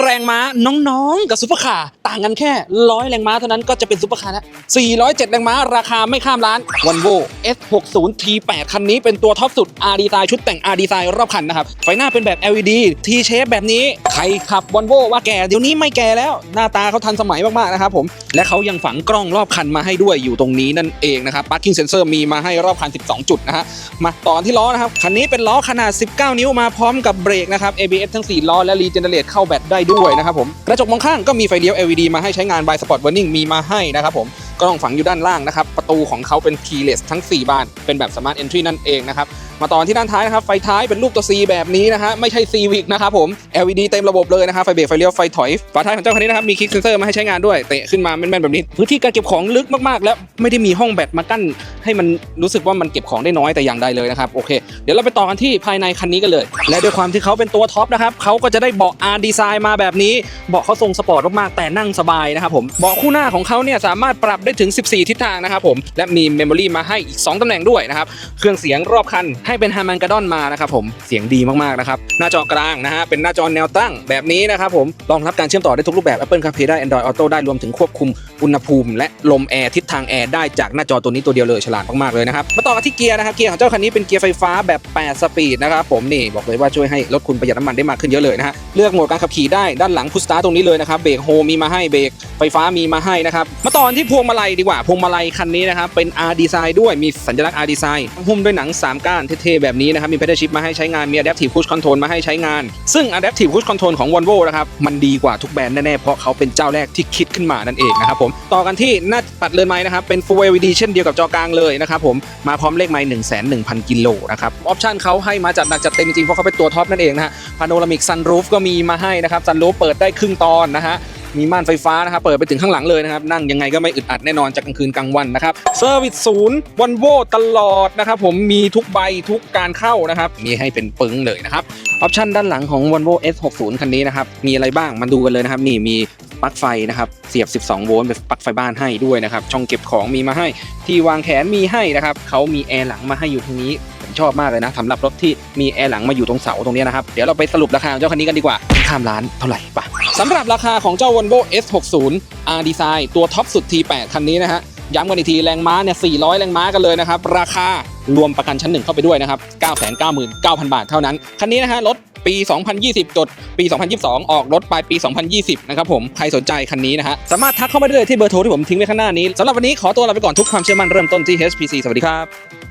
แรงม้าน้องๆกับซุปเปอร์คาร์ ต่างกันแค่ร้อยแรงม้าเท่านั้นก็จะเป็นซุปเปอร์คาร์แล้ว407 แรงม้าราคาไม่ข้ามล้าน Volvo S60 T8 คันนี้เป็นตัวท็อปสุด R Design ชุดแต่ง R Design รอบคันนะครับไฟหน้าเป็นแบบ LED T shape แบบนี้ใครขับ Volvo ว่าแก่เดี๋ยวนี้ไม่แก่แล้ว หน้าตาเขาทันสมัยมากๆนะครับผมและเขายังฝังกล้องรอบคันมาให้ด้วยอยู่ตรงนี้นั่นเองนะครับ Parking Sensor มีมาให้รอบคัน 12 จุดนะฮะมาตอนที่ล้อนะครับคันนี้เป็นล้อขนาด 19 นิ้วมาพร้อมกับเบรกนะครับ ABS ทั้ง 4 ล้อและ Regenerate เข้าแบตได้ด้วยนะครับผมกระจกมองข้างก็มีไฟเลี้ยว LED มาให้ใช้งาน by Sport Warning มีมาให้นะครับผมกล้องฝังอยู่ด้านล่างนะครับ ประตูของเขาเป็น keyless ทั้ง 4 บาน เป็นแบบ smart entry นั่นเองนะครับ มาตอนที่ด้านท้ายนะครับไฟท้ายเป็นรูปตัว C แบบนี้นะฮะไม่ใช่ Civic นะครับผม LED เต็มระบบเลยนะครับไฟเบรกไฟเลี้ยวไฟถอยฝาท้ายของเจ้าคันนี้นะครับมีคลิกเซนเซอร์มาให้ใช้งานด้วยเตะขึ้นมาแม่นๆแบบนี้ พื้นที่การเก็บของลึกมากๆ แล้วไม่ได้มีห้องแบตมากั้น ให้มันรู้สึกว่ามันเก็บของได้น้อยแต่อย่างใดเลยนะครับโอเค เดี๋ยวเราไปต่อกันที่ภายในคันนี้กันเลย และด้วยความที่เขาเป็นตัวท็อปนะครับเขาก็จะได้เบาะ R Design มาแบบนี้เบาะเขาทรงสปอร์ตมากๆแต่นั่งสบายนะครับผมเบาะคู่หน้าของเขาเนี่ยสามารถปรับได้ถึง 14 ทิศทางนะครับผมและมีเมมโมรีมาให้อีก 2ตำแหน่งด้วยนะครับเครื่องเสียงรอบคันให้เป็นฮามันกาดอนมานะครับผมเสียงดีมากๆนะครับหน้าจอกลางนะฮะเป็นหน้าจอแนวตั้งแบบนี้นะครับผมรองรับการเชื่อมต่อได้ทุกรูปแบบ Apple CarPlay ได้ Android Auto ได้รวมถึงควบคุมอุณหภูมิ และลมแอร์ทิศทางแอร์ได้จากหน้าจอตัวนี้ตัวเดียวเลยฉลาดมากๆเลยนะครับมาต่อกันที่เกียร์นะครับเกียร์ของเจ้าคันนี้เป็นเกียร์ไฟฟ้าแบบ 8 สปีดนะครับผมนี่บอกเลยว่าช่วยให้รถคุณประหยัดน้ำมันได้มากขึ้นเยอะเลยนะฮะเลือกโหมดการขับขี่ได้ด้านหลังพุชสตาร์ตรงนี้เลยนะครับเบรกโฮมีมาให้เบรกไฟฟ้ามีมาให้นะครับมาต่อนที่พวงมาลัยดีกว่าพวงมาลัยคันนี้นะครับเป็น R Design ด้วยมีสัญลักษณ์ R Design หุ้มด้วยหนัง 3 ก้านเท่ๆแบบนี้นะครับมี pedal shift มาให้ใช้งานมี adaptive cruise control มาให้ใช้งาน ซึ่ง adaptive cruise control ของ Volvo นะครับมันดีกว่าทุกแบรนด์แน่ๆเพราะเขาเป็นเจ้าแรกที่คิดขึ้นมานั่นเองนะครับผมต่อกันที่หน้าปัดเรือนไม้นะครับเป็น Full LED เช่นเดียวกับจอกลางเลยนะครับผมมาพร้อมเลขไม้1 1 0 0 0กิโลนะครับออปชั่นเขาให้มาจัดหนักจัดเต็มจริงๆเพราะเขาเป็นตัวท็อปนั่นเองนะฮะพาโนรามิกซันรูฟก็มีมาให้นะครับซันรูฟเปิดได้ครึ่งตอนนะฮะ มีม่านไฟฟ้านะครับเปิดไปถึงข้างหลังเลยนะครับนั่งยังไงก็ไม่อึดอัดแน่นอนจากกลางคืนกลางวันนะครับเซอร์วิสศูนย์วันโวตลอดนะครับผมมีทุกใบทุกการเข้านะครับมีให้เป็นปึ้งเลยนะครับออปชันด้านหลังของ Volvo S60 คันนี้นะครับมีอะไรบ้างมาดูกันเลยนะครับนี่มีปลั๊กไฟนะครับเสียบ 12 โวลต์เป็นปลั๊กไฟบ้านให้ด้วยนะครับช่องเก็บของมีมาให้ ที่วางแขนมีให้นะครับเขามีแอร์หลังมาให้อยู่ตรงนี้ผมชอบมากเลยนะสำหรับรถที่มีแอร์หลังมาอยู่ตรงเสาตรงนี้นะครับเดี๋ยวเราไปสรุปราคาของเจ้าคันนี้กันดีกว่าข้ามล้านเท่าไหร่ปะ สำหรับราคาของเจ้า Volvo S60 R Design ตัวท็อปสุด T8 คันนี้นะฮะย้ำกันอีกทีแรงม้าเนี่ย 400 แรงม้ากันเลยนะครับ ราคารวมประกันชั้นหนึ่งเข้าไปด้วยนะครับ 999,000 บาทเท่านั้น คันนี้นะฮะรถปี 2020 จด ปี 2022 ออกรถปลายปี 2020 นะครับผม ใครสนใจคันนี้นะฮะ สามารถทักเข้ามาได้เลยที่เบอร์โทรที่ผมทิ้งไว้ข้างหน้านี้ สำหรับวันนี้ขอตัวลาไปก่อนทุกความเชื่อมั่นเริ่มต้นที่ HPC สวัสดีครับ